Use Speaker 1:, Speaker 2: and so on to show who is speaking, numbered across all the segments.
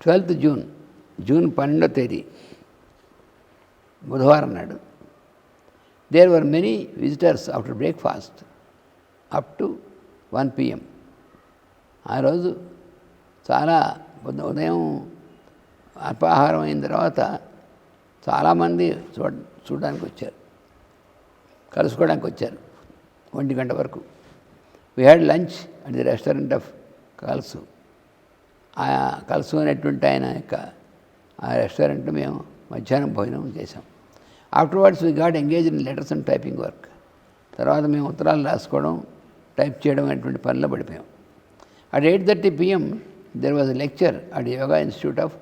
Speaker 1: Twelfth June June పన్నెండో తేదీ బుధవారం నాడు. There were many visitors after breakfast up to one PM ఆ రోజు చాలా ఉదయం అల్పాహారం అయిన తర్వాత చాలామంది చూడ చూడడానికి వచ్చారు. కలుసుకోవడానికి వచ్చారు ఒంటి గంట వరకు. We had lunch at the restaurant of కల్సు ఆ కలుసు అనేటువంటి ఆయన యొక్క ఆ రెస్టారెంట్ మేము మధ్యాహ్నం భోజనం చేసాం afterwards we got engage in letters and typing work తర్వాత మేము ఉత్తరాలు రాసుకోవడం టైప్ చేయడం అనేటువంటి పనిలో పడిపోయాం. At eight thirty PM there was lecture at yoga institute of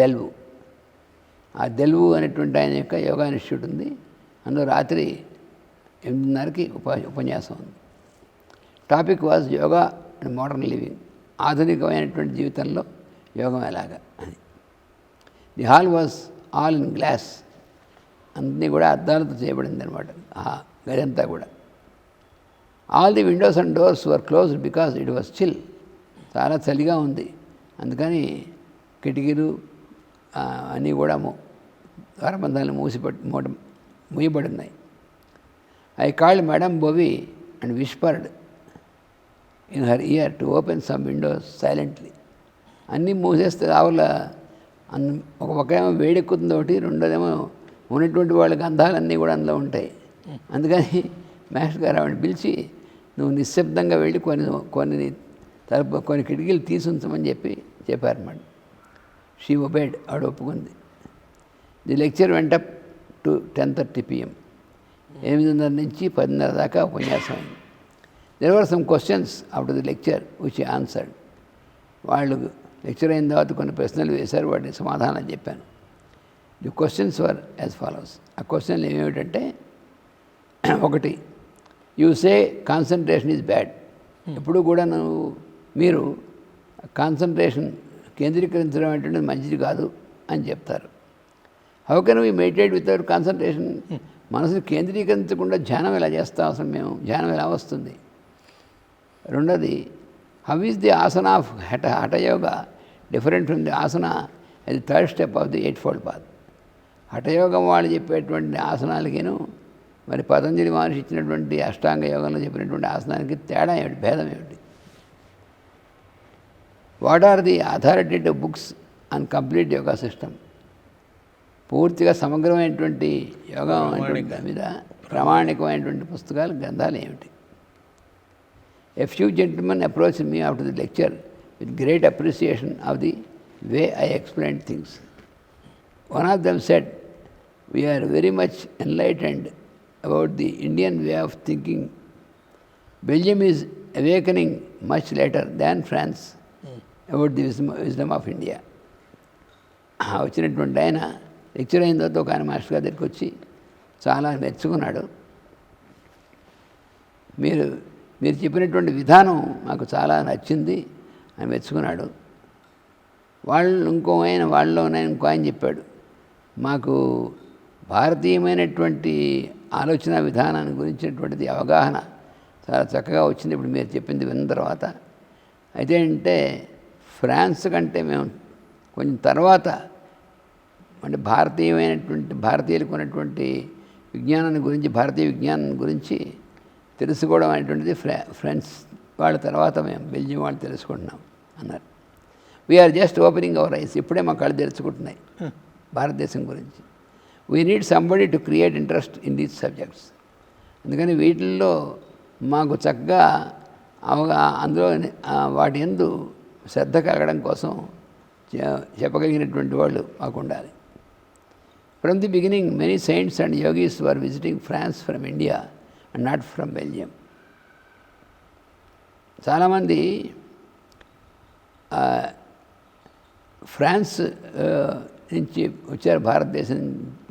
Speaker 1: దెల్వు ఆ దెల్వు అనేటువంటి ఆయన యొక్క యోగా ఇన్స్టిట్యూట్ ఉంది. అందులో రాత్రి ఎనిమిదిన్నరకి ఉపా ఉపన్యాసం ఉంది. Topic was yoga and modern living ఆధునికమైనటువంటి జీవితంలో యోగం ఎలాగా అని. The hall was all in glass అన్నీ కూడా అద్దాలతో చేయబడింది అనమాట ఆ గదంతా కూడా. All the windows and doors were closed because it was chill చాలా చలిగా ఉంది. అందుకని కిటికీలు అన్నీ కూడా మూ ద్వారబంధాలు మూట మూయబడి ఉన్నాయి I called madam Bovie and whispered in her ear to open some windows silently అన్నీ మూసేస్తే ఆవుల అన్ ఒక పక్కేమో వేడెక్కుతుంది ఒకటి రెండోదేమో ఉన్నటువంటి వాళ్ళ గంధాలన్నీ కూడా అందులో ఉంటాయి. అందుకని మాస్టర్ గారు ఆవిడ పిలిచి నువ్వు నిశ్శబ్దంగా వెళ్ళి కొన్ని కొన్ని తలుపు కొన్ని కిటికీలు తీసి ఉంచమని చెప్పి చెప్పారన్నమాట. షీ ఒబేడ్ ఆవిడ ఒప్పుకుంది. The lecture went to ten thirty PM ఎనిమిదిన్నర నుంచి పదిన్నర దాకా ఉపన్యాసం అయింది. There were some questions after the lecture which answered వాళ్ళు లెక్చర్ అయిన తర్వాత కొన్ని ప్రశ్నలు వేశారు వాటిని సమాధానం చెప్పాను. The questions were as follows ఆ క్వశ్చన్లు ఏమేమిటంటే ఒకటి you say concentration is bad ఎప్పుడు కూడా నువ్వు మీరు కాన్సన్ట్రేషన్ కేంద్రీకరించడం అనేటువంటిది మంచిది కాదు అని చెప్తారు. How can we meditate without concentration మనసుని కేంద్రీకరించకుండా ధ్యానం ఎలా చేస్తాం అసలు మేము? ధ్యానం ఎలా వస్తుంది? రెండోది how is the asana of hatha hathayoga different from the asana అది third step of the eight fold path హఠయోగం వాళ్ళు చెప్పేటువంటి ఆసనాలకిను మరి పతంజలి మహర్షి ఇచ్చినటువంటి అష్టాంగ యోగంలో చెప్పినటువంటి ఆసనానికి తేడా ఏమిటి? భేదం ఏమిటి? What are the authoritative books and complete yoga system పూర్తిగా సమగ్రమైనటువంటి యోగా మీద ప్రామాణికమైనటువంటి పుస్తకాలు గ్రంథాలు ఏమిటి? A few gentlemen approach me after the lecture with great appreciation of the way I explain things one of them said we're very much enlightened about the Indian way of thinking Belgium is awakening much later than France about the wisdom wisdom of India వచ్చినటువంటి ఆయన lecture అయిన తర్వాత ఒక ఆయన master గారి దగ్గరికి వచ్చి చాలా మెచ్చుకున్నాడు. మీరు మీరు చెప్పినటువంటి విధానం మాకు చాలా నచ్చింది అని మెచ్చుకున్నాడు. వాళ్ళు ఇంకో ఆయన వాళ్ళలోనే ఇంకో ఆయన చెప్పాడు. మాకు భారతీయమైనటువంటి ఆలోచన విధానాన్ని గురించినటువంటిది అవగాహన చాలా చక్కగా వచ్చింది ఇప్పుడు మీరు చెప్పింది విన్న తర్వాత. అయితే అంటే ఫ్రాన్స్ కంటే మేము కొంచెం తర్వాత అంటే భారతీయమైనటువంటి భారతీయులకు ఉన్నటువంటి విజ్ఞానాన్ని గురించి భారతీయ విజ్ఞానం గురించి తెలుసుకోవడం అనేటువంటిది ఫ్రా ఫ్రెండ్స్ వాళ్ళ తర్వాత మేము బెల్జియం వాళ్ళు తెలుసుకుంటున్నాం అన్నారు. We're just opening our eyes ఇప్పుడే మా కళ్ళు తెరుచుకుంటున్నాయి. భారతదేశం గురించి. We need somebody to create interest in these subjects అందుకని వీటిల్లో మాకు చక్కగా అవగా అందులో వాటి ఎందు శ్రద్ధ కలగడం కోసం చెప్పగలిగినటువంటి వాళ్ళు మాకు ఉండాలి from the beginning many saints and yogis were visiting France from India and not from Belgium చాలామంది ఫ్రాన్స్ నుంచి వచ్చారు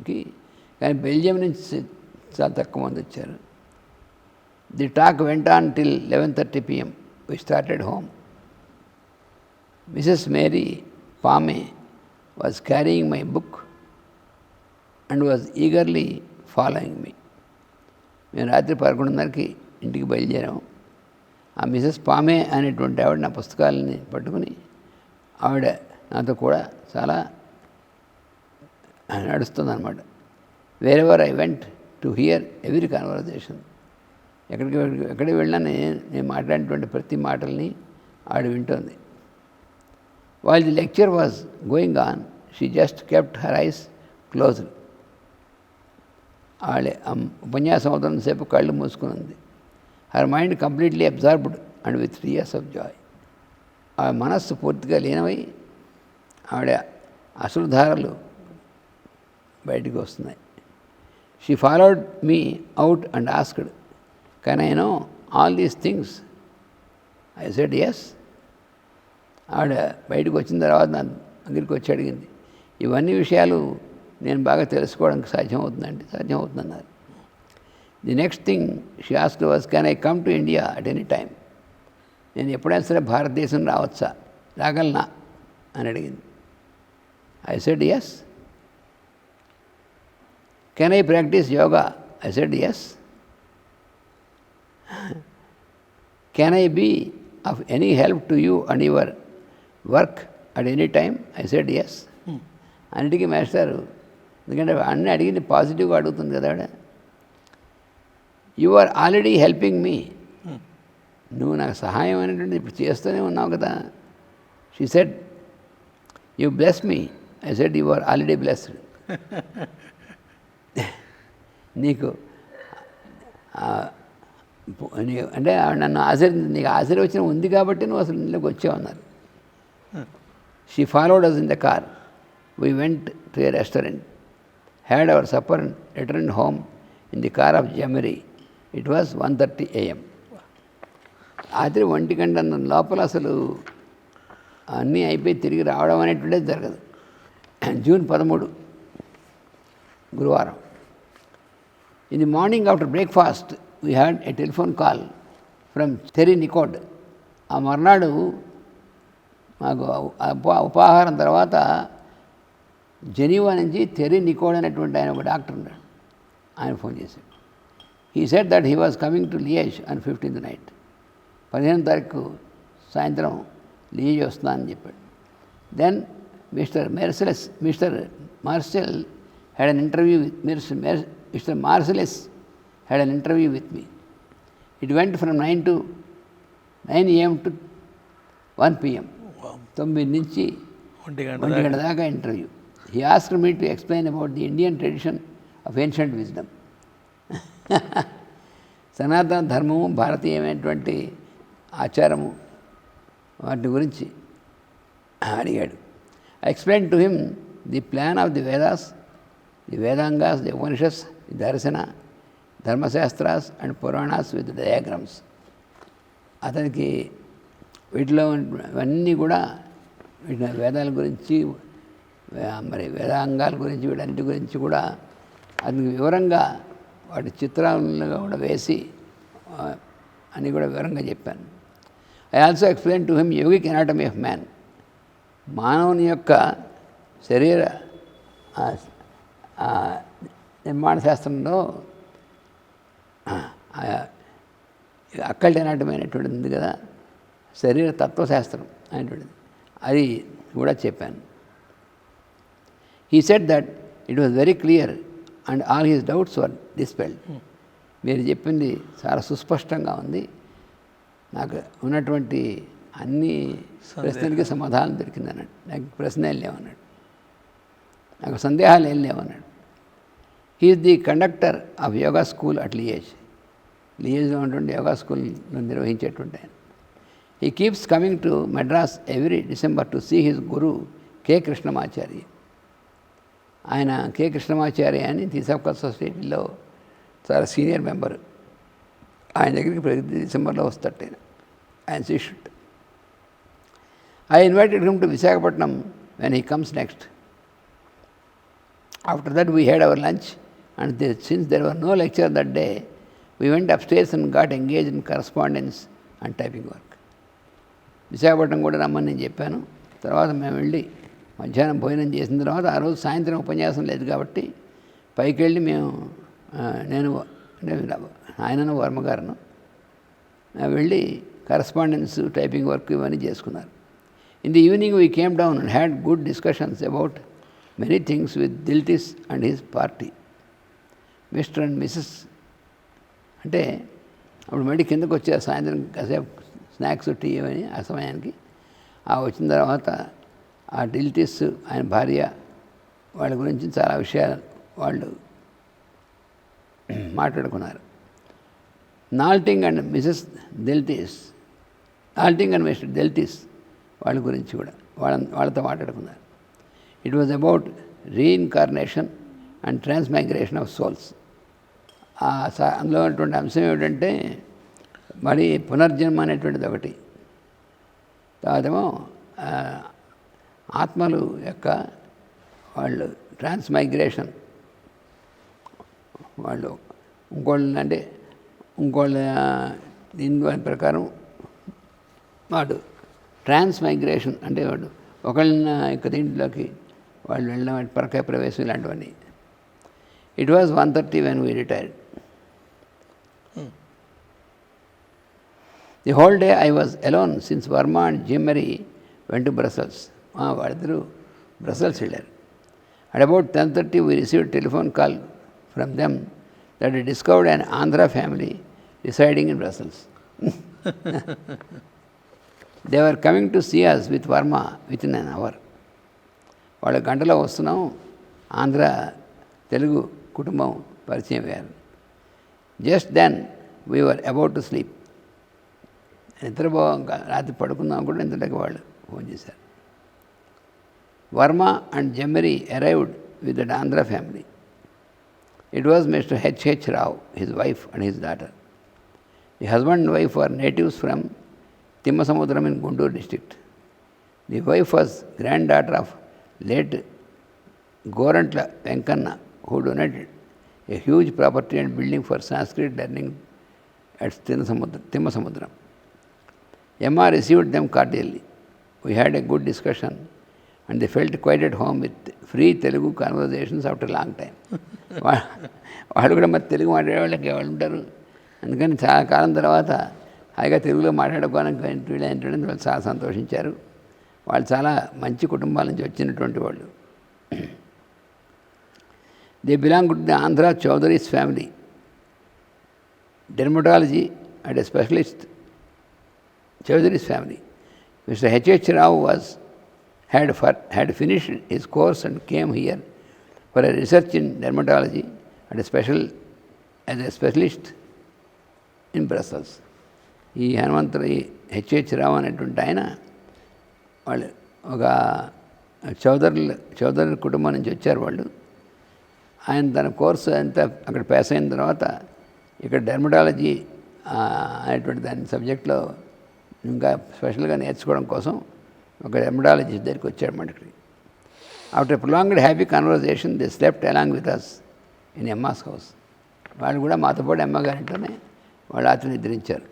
Speaker 1: భారతదేశానికి కానీ బెల్జియం నుంచి చాలా తక్కువ మంది వచ్చారు. The talk went on till eleven thirty PM we started home Mrs Mary Pame was carrying my book and was eagerly following me మేము రాత్రి పదకొండున్నరకి ఇంటికి బయలుదేరాము. ఆ మిసెస్ పామే అనేటువంటి ఆవిడ నా పుస్తకాలని పట్టుకుని ఆవిడ నాతో కూడా చాలా నడుస్తుందన్నమాట. Ever I went to hear every conversation ఎక్కడికి ఎక్కడికి వెళ్ళినా నేను నేను మాట్లాడినటువంటి ప్రతి మాటల్ని ఆడు వింటోంది. While the lecture was going on she just kept her eyes closed ఆవిడ ఉపన్యాసం అవుతున్న సేపు కళ్ళు మూసుకుని ఉంది her mind completely absorbed and with tears of joy ఆ మనస్సు పూర్తిగా లీనమై ఆవిడ అశ్రుధారలు బయటికి వస్తున్నాయి. She followed me out and asked can I know all these things I said yes ఆవిడ బయటకు వచ్చిన తర్వాత నా దగ్గరికి వచ్చి అడిగింది ఇవన్నీ విషయాలు నేను బాగా తెలుసుకోవడానికి సాధ్యమవుతుందండి సాధ్యమవుతుందన్నారు. The next thing she ask was can I come to India at any time నేను ఎప్పుడైనా సరే భారతదేశం రావచ్చా? రాగలనా? అని అడిగింది. I said yes can I practice yoga I said yes can I be of any help to you and your work at any time I said yes అన్నిటికీ మాస్టారు ఎందుకంటే అన్నీ అడిగింది పాజిటివ్గా అడుగుతుంది కదా ఆవిడ you are already helping me నువ్వు నాకు సహాయం అనేటువంటి ఇప్పుడు చేస్తూనే ఉన్నావు కదా she said you bless me I said you are already blessed నీకు అంటే నన్ను ఆశీర్వ నీకు ఆశీర్వచనం ఉంది కాబట్టి నువ్వు అసలు ఇంట్లోకి వచ్చావన్నారు she followed us in the car we went to a restaurant had our supper and return home in the car of జమరీ it was one thirty AM రాత్రి ఒంటి గంట లోపల అసలు అన్నీ అయిపోయి తిరిగి రావడం అనేటువంటిది జరగదు. జూన్ పదమూడు గురువారం. In the morning after breakfast we had a telephone call from Terry నికోడ్ ఆ మర్నాడు మాకు ఉప ఉపాహారం తర్వాత జెనీవా నుంచి తెరీ నికోడ్ అనేటువంటి ఆయన ఒక డాక్టర్ ఉన్నాడు. ఆయన ఫోన్ చేశాడు. He said that he was coming to Liege on fifteenth night పదిహేను తారీఖు సాయంత్రం లియేజ్ వస్తుందని చెప్పాడు. Then Mister Marcellus Mister Marcel had an interview with Mister Mister Marcellus had an interview with me it went from nine to nine AM to one PM తొమ్మిది నుంచి
Speaker 2: ఒంటి గంట
Speaker 1: దాకా. Interview he ask me to explain about the Indian tradition of ancient wisdom సనాతన ధర్మము భారతీయమైనటువంటి ఆచారము వాటి గురించి అడిగాడు. I explain to him the plan of the Vedas the Vedangas the Upanishads darshana Dharmashastras and Puranas with diagrams. అతనికి వీటిలో ఇవన్నీ కూడా వీటి వేదాల గురించి మరి వేదాంగాల గురించి వీటన్నిటి గురించి కూడా అతనికి వివరంగా వాటి చిత్రాలను కూడా వేసి అని కూడా వివరంగా చెప్పాను. I also explain to him yogic anatomy of man మానవుని యొక్క శరీర నిర్మాణ శాస్త్రంలో అనేటువంటిది ఉంది కదా. శరీర తత్వశాస్త్రం అనేటువంటిది. అది కూడా చెప్పాను. He said that it was very clear and all his doubts were dispelled మీరు చెప్పింది చాలా సుస్పష్టంగా ఉంది. నాకు ఉన్నటువంటి అన్ని ప్రశ్నలకి సమాధానం దొరికింది అన్నాడు నాకు ప్రశ్న ఏం లేవన్నాడు. నాకు సందేహాలు ఏం లేవన్నాడు. He's the conductor of yoga school at Liège లియేజ్లో ఉన్నటువంటి యోగా స్కూల్లో నిర్వహించేటువంటి ఆయన he keeps coming to Madras every December to see his guru K Krishnamachari ఆయన కె కృష్ణమాచారి అని తీసక్కల్ సొసైటీలో చాలా సీనియర్ మెంబర్ ఆయన దగ్గరికి ప్రతి డిసెంబర్లో వస్తాడు ఆయన ఆయన శిష్యుడు I invited him to Visakhapatnam when he comes next after that we had our lunch and the since there were no lecture that day we went up stairs and got engage in correspondence and typing work Visakhapatnam కూడా రమ్మని నేను చెప్పాను. తర్వాత మేము వెళ్ళి మధ్యాహ్నం భోజనం చేసిన తర్వాత ఆ రోజు సాయంత్రం ఉపన్యాసం లేదు కాబట్టి పైకి వెళ్ళి మేము ఆ, నేను నేను ఆయనను వర్మగారును ఆ, వెళ్ళి కరస్పాండెన్స్ టైపింగ్ వర్క్ ఇవన్నీ చేసుకున్నారు. In the evening we came down and had good discussions about many things with Deltis and his party mister and Mrs. అంటే అప్పుడు మళ్ళీ కిందకు వచ్చే సాయంత్రం కాసేపు స్నాక్స్ టీ అని ఆ సమయానికి. ఆ వచ్చిన తర్వాత ఆ డిల్టిస్ ఆయన భార్య వాళ్ళ గురించి చాలా విషయాలు వాళ్ళు మాట్లాడుకున్నారు. Nolting and Mrs Deltis Nolting and mister Deltis వాళ్ళ గురించి కూడా వాళ్ళ వాళ్ళతో మాట్లాడుకున్నారు. It was about reincarnation and transmigration of souls అందులో ఉన్నటువంటి అంశం ఏమిటంటే మరి పునర్జన్మ అనేటువంటిది ఒకటి. తర్వాతేమో ఆత్మలు యొక్క వాళ్ళు ట్రాన్స్మైగ్రేషన్. వాళ్ళు ఇంకోళ్ళ అంటే ఇంకోళ్ళ దీని ప్రకారం వాడు ట్రాన్స్మైగ్రేషన్ అంటే వాడు ఒకళ్ళ యొక్క దీంట్లోకి వాళ్ళు వెళ్ళడం పరకాయ ప్రవేశం ఇలాంటివన్నీ. It was one thirty when we retired the whole day I was alone since Varma and జిమ్మరీ went to బ్రసల్స్ వాళ్ళిద్దరూ బ్రసల్స్ వెళ్ళారు at about ten thirty we receive telephone call from them that discovered an Andhra family residing in Brussels they are coming to see us with Varma with in an hour వాళ్ళ గంటలో వస్తున్నాం ఆంధ్ర తెలుగు కుటుంబం పరిచయం అయ్యారు just then we are about to sleep నిద్రపో రాత్రి పడుకుందాం కూడా ఇంతలోకి వాళ్ళు ఫోన్ చేశారు Varma and జమ్మరీ arrived with that Andhra family it was mister HH Rao his wife and his daughter the husband and wife are natives from Thimmasamudram in Guntur district the wife was grand daughter of late Goranthla Venkanna who donated a huge property and building for Sanskrit learning at Timmasamudra. Timmasamudram. Emma received them cordially. We had a good discussion and they felt quite at home with free Telugu conversations after a long time. వాళ్ళు కూడా మరి తెలుగు మాట్లాడే వాళ్ళకి ఎవరు ఉంటారు అందుకని చాలా కాలం తర్వాత హాయిగా తెలుగులో మాట్లాడుకోవడానికి వీళ్ళు ఏంటంటే వాళ్ళు చాలా సంతోషించారు వాళ్ళు చాలా మంచి కుటుంబాల నుంచి వచ్చినటువంటి వాళ్ళు they belong to the Andhra Chowdarys family dermatology and a specialist Chaudhary's family. Mr. H.H. Rao was, had, for, had finished his course and came here for a research in dermatology and a special, as a specialist in Brussels. ఈ హనుమంతుడు HH రావు అనేటువంటి ఆయన వాళ్ళు ఒక చౌదరులు చౌదరి కుటుంబం నుంచి వచ్చారు వాళ్ళు ఆయన తన కోర్సు అంతా అక్కడ పాస్ అయిన తర్వాత ఇక్కడ డెర్మటాలజీ అనేటువంటి దాని సబ్జెక్ట్లో ఇంకా స్పెషల్గా నేర్చుకోవడం కోసం ఒక డెర్మటాలజిస్ట్ దగ్గరికి వచ్చాడు మనకి after prolonged happy conversation the slept along with us in Emma's house. వాళ్ళు కూడా మాతో పాటు అమ్మగారింటనే వాళ్ళు రాత్రి నిద్రించారు